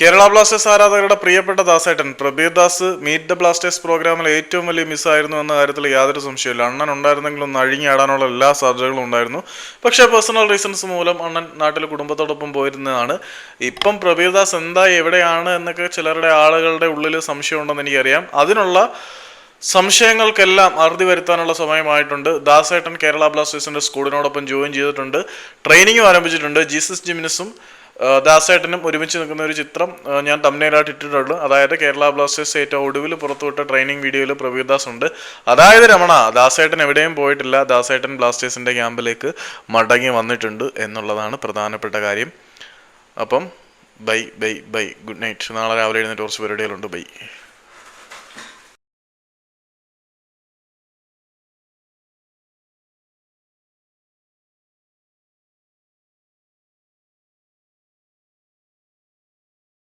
Kerala Blasters ആരാധകരുടെ പ്രിയപ്പെട്ട ദാസേട്ടൻ Prabir Das meet the blasters പ്രോഗ്രാമിൽ ഏറ്റവും വലിയ മിസ്സായിരുന്നു എന്ന കാര്യത്തിൽ യാതൊരു സംശയമില്ല അണ്ണൻ ഉണ്ടായിരുന്നെങ്കിൽ ഒന്ന് അഴിഞ്ഞാടാനുള്ള എല്ലാ സാധ്യതകളും ഉണ്ടായിരുന്നു. പക്ഷേ പേഴ്സണൽ റീസൺസ് മൂലം അണ്ണൻ നാട്ടിൽ കുടുംബത്തോടൊപ്പം പോയിരുന്നതാണ്. ഇപ്പം പ്രബീർ ദാസ് എന്താ എവിടെയാണ് എന്നൊക്കെ ചിലരുടെ ആളുകളുടെ ഉള്ളിൽ സംശയമുണ്ടെന്ന് എനിക്കറിയാം. അതിനുള്ള സംശയങ്ങൾക്കെല്ലാം അറുതി വരുത്താനുള്ള സമയമായിട്ടുണ്ട്. ദാസേട്ടൻ കേരള ബ്ലാസ്റ്റേഴ്സിന്റെ സ്കൂളിനോടൊപ്പം ജോയിൻ ചെയ്തിട്ടുണ്ട്. ട്രെയിനിങ്ങും ആരംഭിച്ചിട്ടുണ്ട്. ജീസസ് ജിമിനസും ദാസേട്ടനും ഒരുമിച്ച് നിൽക്കുന്ന ഒരു ചിത്രം ഞാൻ തമ്മിലായിട്ട് ഇട്ടിട്ടുള്ളൂ. അതായത് കേരള ബ്ലാസ്റ്റേഴ്സ് ഏറ്റവും ഒടുവിൽ പുറത്തുവിട്ട ട്രെയിനിങ് വീഡിയോയിൽ പ്രവീർദാസ് ഉണ്ട്. അതായത് രമണ ദാസേട്ടൻ എവിടെയും പോയിട്ടില്ല. ദാസേട്ടൻ ബ്ലാസ്റ്റേഴ്സിന്റെ ക്യാമ്പിലേക്ക് മടങ്ങി വന്നിട്ടുണ്ട് എന്നുള്ളതാണ് പ്രധാനപ്പെട്ട കാര്യം. അപ്പം bye bye bye. Good night. നാളെ രാവിലെ എഴുന്നേറ്റ് കുറച്ച് പരിപാടികളുണ്ട്. ബൈ.